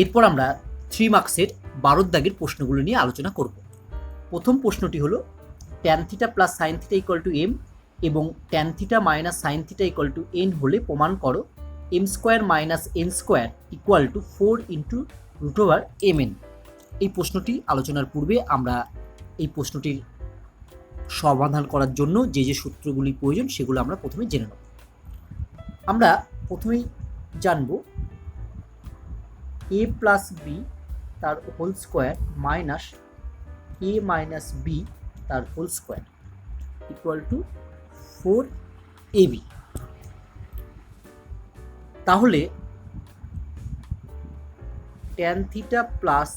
এরপর আমরা থ্রি মার্কসের বারোর দাগের প্রশ্নগুলো নিয়ে আলোচনা করব। প্রথম প্রশ্নটি হলো tan theta plus sine theta equal to M এবং tan theta minus sine theta equal to N হলে প্রমাণ করো M square minus N square equal to four into root over M N এই প্রশ্নটি আলোচনার পূর্বে আমরা এই প্রশ্নটির সমাধান করার জন্য যে যে সূত্রগুলি প্রয়োজন সেগুলো আমরা প্রথমে জেনে নেব। আমরা প্রথমেই জানব এ প্লাস বি তার whole square minus A minus B তার whole square equal to four A B তাহলে tan theta plus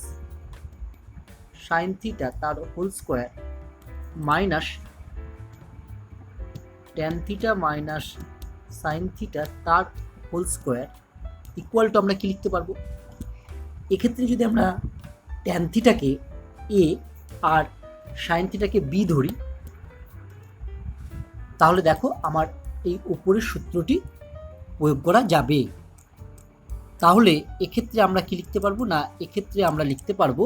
sine theta তার whole square minus tan theta minus sine theta তার হোল স্কোয়ার ইকুয়াল টু আমরা কি লিখতে পারব? এক্ষেত্রে যদি আমরা ট্যান থিটাকে এ আর সাইন থিটাকে বি ধরি, তাহলে দেখো আমার এই উপরের সূত্রটি প্রয়োগ করা যাবে। তাহলে এক্ষেত্রে আমরা কি লিখতে পারব না, এক্ষেত্রে আমরা লিখতে পারব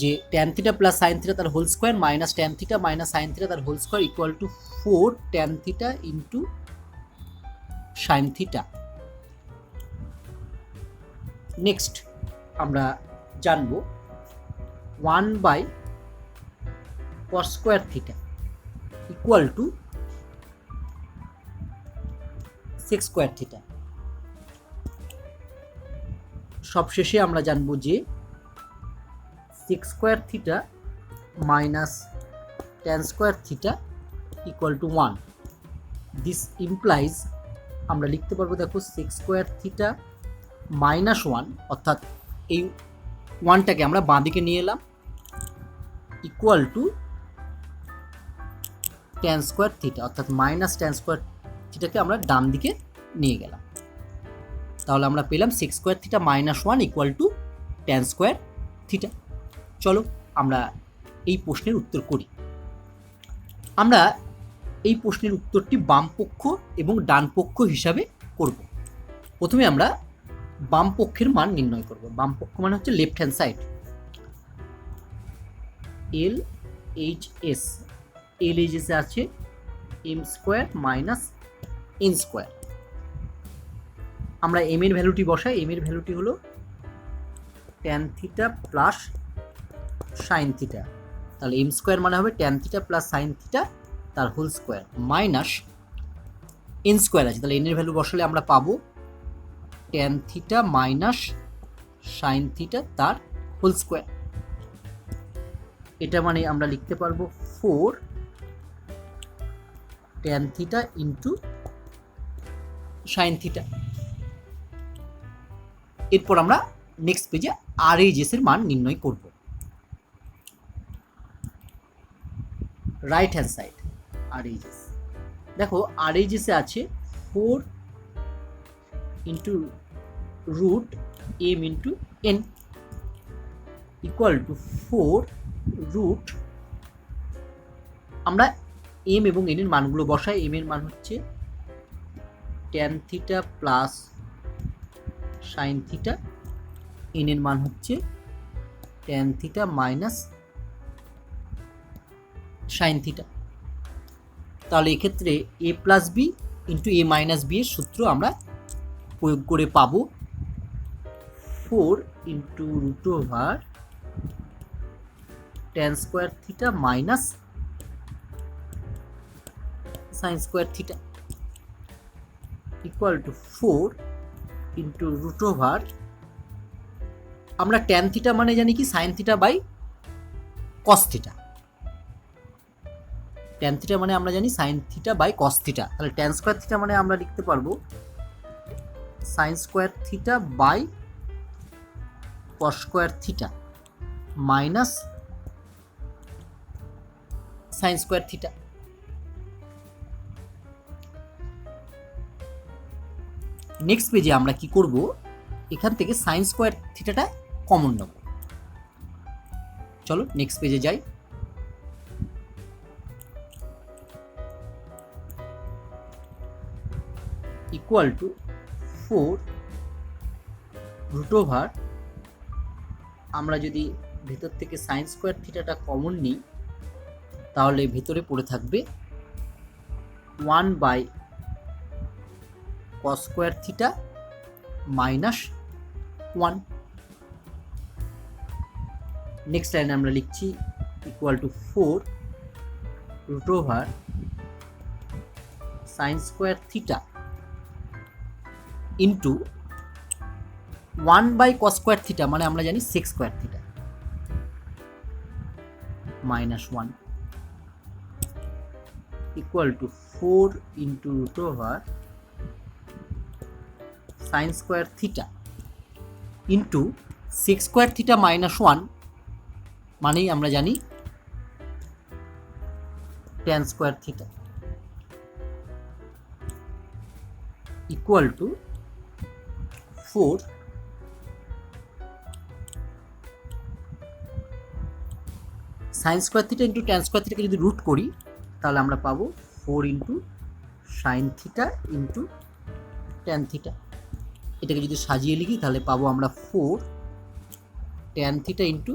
যে tan theta plus sine theta তার whole square minus tan theta minus sine theta তার whole square equal to four tan theta into sine theta next আমরা জানব one by cos square theta equal to sec square theta. সবশেষে আমরা জানব যে sec square theta minus tan square theta equal to one. This implies আমরা লিখতে পারব দেখো sec square theta minus one, অর্থাৎ এই ওয়ানটাকে আমরা বাঁ দিকে নিয়ে এলাম equal to tan square theta অর্থাৎ মাইনাস টেন স্কোয়ার থিটাকে আমরা ডান দিকে নিয়ে গেলাম। তাহলে আমরা পেলাম sec square theta minus one equal to tan square theta চলো আমরা এই প্রশ্নের উত্তর করি। আমরা এই প্রশ্নের উত্তরটি বাম পক্ষ এবং ডান পক্ষ হিসাবে করব। প্রথমে আমরা বাম পক্ষের মান নির্ণয় করব। বাম পক্ষ মানে হচ্ছে left hand side L H S L H এসে আছে M square minus N square আমরা এম এর ভ্যালুটি বসাই। এম এর ভ্যালুটি হলো tan theta plus sine theta তাহলে এম স্কোয়ার মানে হবে tan theta plus sine theta তার whole square minus N square আছে। তাহলে এন এর ভ্যালু বসালে আমরা পাবো tan theta minus sine theta তার হোল স্কোয়ার এটা মানে আমরা লিখতে পারব four tan theta into sine theta এরপর আমরা নেক্সট পেজে আর এর মান নির্ণয় করব। রাইট হ্যান্ড সাইড আর দেখো আর আছে four into root M into N equal to four root আমরা এম এবং এন এর মানগুলো বসাই এম এর মান হচ্ছে tan theta plus sine theta N এর মান হচ্ছে tan theta minus sine theta তাহলে এক্ষেত্রে A plus B into A minus B এর সূত্র আমরা প্রয়োগ করে পাবো। Four into root over tan square theta minus sine square theta equal to four into root over. আমরা ট্যান থিটা মানে জানি কি? Sine theta by cos theta. Tan theta মানে আমরা জানি sine theta by cos theta. তাহলে tan square theta মানে আমরা লিখতে পারব sine square theta by cos square theta minus sine square theta next পেজে আমরা কি করব? এখান থেকে সাইন স্কোয়ার থিটাটা কমন নেব। চলো নেক্সট পেজে যাই। Equal to four root over আমরা যদি ভেতর থেকে সাইন স্কোয়ার থিটাটা কমন নিই, তাহলে ভেতরে পড়ে থাকবে one by cos square theta minus one next লাইনে আমরা লিখছি equal to four root over sine square theta into one by cos square theta মানে আমরা জানি sec square theta. Minus one. Equal to four into root over sine square theta into sec square theta minus one, মানেই আমরা জানি tan square theta. Equal to four sine square theta into tan square থিটাকে যদি root করি, তাহলে আমরা পাবো four into sine theta into tan theta এটাকে যদি সাজিয়ে লিখি, তাহলে পাবো আমরা four tan theta into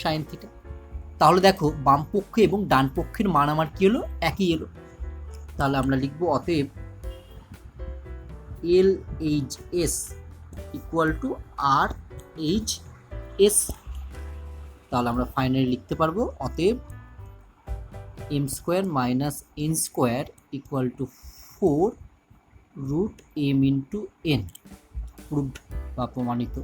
sine theta তাহলে দেখো, বাম পক্ষে এবং ডান পক্ষের মান আমার কী হলো? একই এলো তাহলে আমরা লিখব অতএব L H S equal to R H S তাহলে আমরা ফাইনালি লিখতে পারব অতএব M square minus N square equal to four root M into N proved বা প্রমাণিত।